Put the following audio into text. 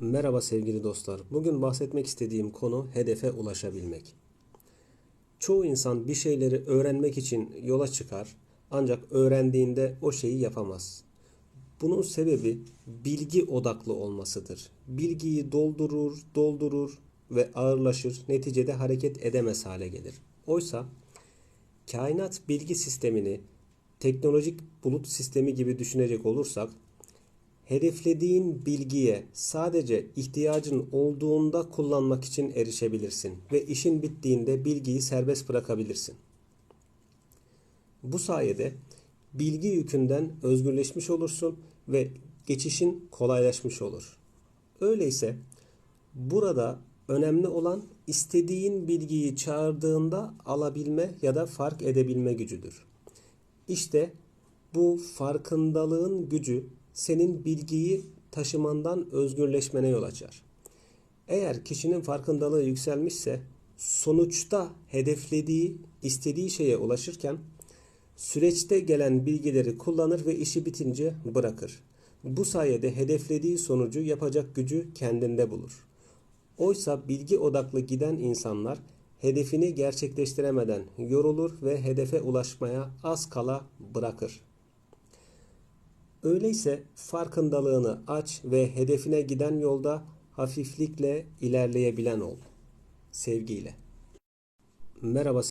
Merhaba sevgili dostlar. Bugün bahsetmek istediğim konu hedefe ulaşabilmek. Çoğu insan bir şeyleri öğrenmek için yola çıkar ancak öğrendiğinde o şeyi yapamaz. Bunun sebebi bilgi odaklı olmasıdır. Bilgiyi doldurur, doldurur ve ağırlaşır, neticede hareket edemez hale gelir. Oysa kainat bilgi sistemini teknolojik bulut sistemi gibi düşünecek olursak hedeflediğin bilgiye sadece ihtiyacın olduğunda kullanmak için erişebilirsin ve işin bittiğinde bilgiyi serbest bırakabilirsin. Bu sayede bilgi yükünden özgürleşmiş olursun ve geçişin kolaylaşmış olur. Öyleyse burada önemli olan istediğin bilgiyi çağırdığında alabilme ya da fark edebilme gücüdür. İşte bu farkındalığın gücü senin bilgiyi taşımandan özgürleşmene yol açar. Eğer kişinin farkındalığı yükselmişse sonuçta hedeflediği, istediği şeye ulaşırken süreçte gelen bilgileri kullanır ve işi bitince bırakır. Bu sayede hedeflediği sonucu yapacak gücü kendinde bulur. Oysa bilgi odaklı giden insanlar hedefini gerçekleştiremeden yorulur ve hedefe ulaşmaya az kala bırakır. Öyleyse farkındalığını aç ve hedefine giden yolda hafiflikle ilerleyebilen ol. Sevgiyle. Merhaba